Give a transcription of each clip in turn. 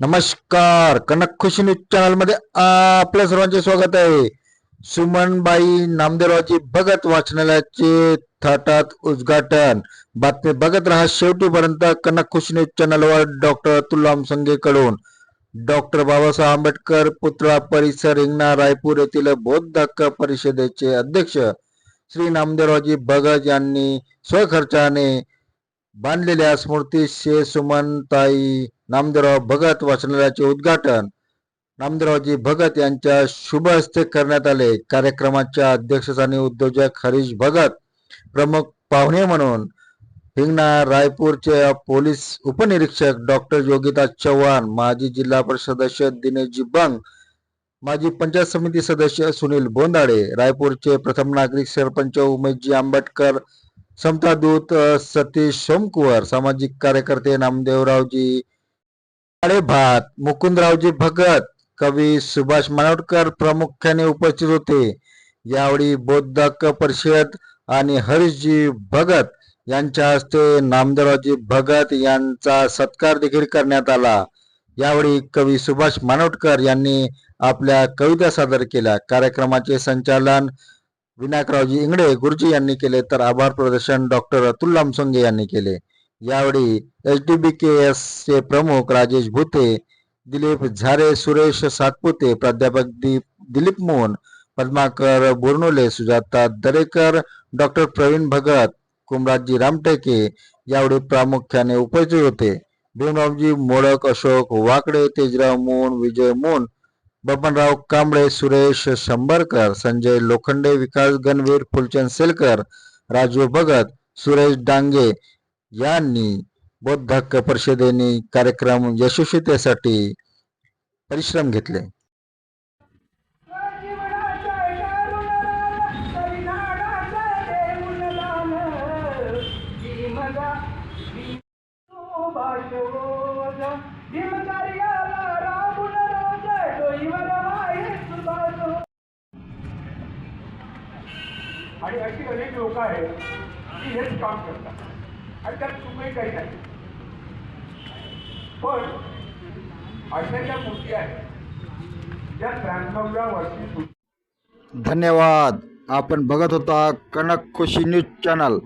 नमस्कार. कनक खुशी न्यूज चॅनलमध्ये आपल्या सर्वांचे स्वागत आहे. सुमनबाई नामदेवरावची भगत वाचनालयाचे थाटात उद्घाटन. बातमी बघत राहा शेवटीपर्यंत कनक खुशी न्यूज चॅनलवर डॉक्टर अतुल संघेकडून डॉक्टर बाबासाहेब आंबेडकर पुतळा परिसर हिंगणा रायपूर येथील बौद्ध परिषदेचे अध्यक्ष श्री नामदेवरावजी भगत यांनी स्वखर्चाने बांधलेल्या स्मृती शे सुमनताई नामदेवराव भगत वाचनालयाचे उद्घाटन. नामदेवरावजी भगत यांच्या शुभ हस्ते करण्यात आले. कार्यक्रमाच्या अध्यक्षस्थानी उद्योजक हरीश भगत प्रमुख पाहुणे म्हणून हिंगणा रायपूरचे पोलीस उपनिरीक्षक डॉक्टर योगिता चव्हाण माजी जिल्हा परिषद सदस्य दिनेशजी बंग माजी पंचायत समिती सदस्य सुनील बोंदाडे रायपूरचे प्रथम नागरिक सरपंच उमेशजी आंबेडकर समता दूत सतीश सोमकुवर सामाजिक कार्यकर्ते नामदेवरावजी भात मुकुंदरावजी भगत कवी सुभाष मानवडकर प्रामुख्याने उपस्थित होते. यावेळी बौद्धक परिषद आणि हरीशजी भगत यांच्या हस्ते नामदेवरावजी भगत यांचा सत्कार देखील करण्यात आला. यावेळी कवी सुभाष मानवटकर यांनी आपल्या कविता सादर केल्या. कार्यक्रमाचे संचालन विनायकरावजी इंगडे गुरुजी यांनी केले तर आभार प्रदर्शन डॉक्टर अतुल लामसंगे यांनी केले. यावेळी H D B K S चे प्रमुख राजेश भुते दिलीप झारे सुरेश सातपुते प्राध्यापक दीप दिलीप मोहन पद्माकर बोरनोले सुजाता दरेकर डॉक्टर प्रवीण भगत कुमराजी रामटेके यावेळी प्रामुख्याने उपस्थित होते. भीमरावजी मोडक अशोक वाकडे तेजराव मोन विजय मोन बबनराव कांबळे सुरेश शंभरकर संजय लोखंडे विकास गणवीर फुलचंद सेलकर राजू भगत सुरेश डांगे यांनी बौद्ध हक्क परिषदेने कार्यक्रम यशस्वीतेसाठी परिश्रम घेतले. भीमकार्याला आणि अशी अनेक लोक आहेत की हेच काम करतात. आणि त्यात चुकही काही नाही. पण अशा ज्या मूर्ती आहेत ज्या त्र्याण्णवव्या वर्षी धन्यवाद. आपण बघत होता Kanak Khushi news channel.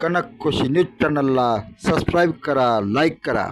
Kanak Khushi news चॅनलला सबस्क्राईब करा लाईक करा.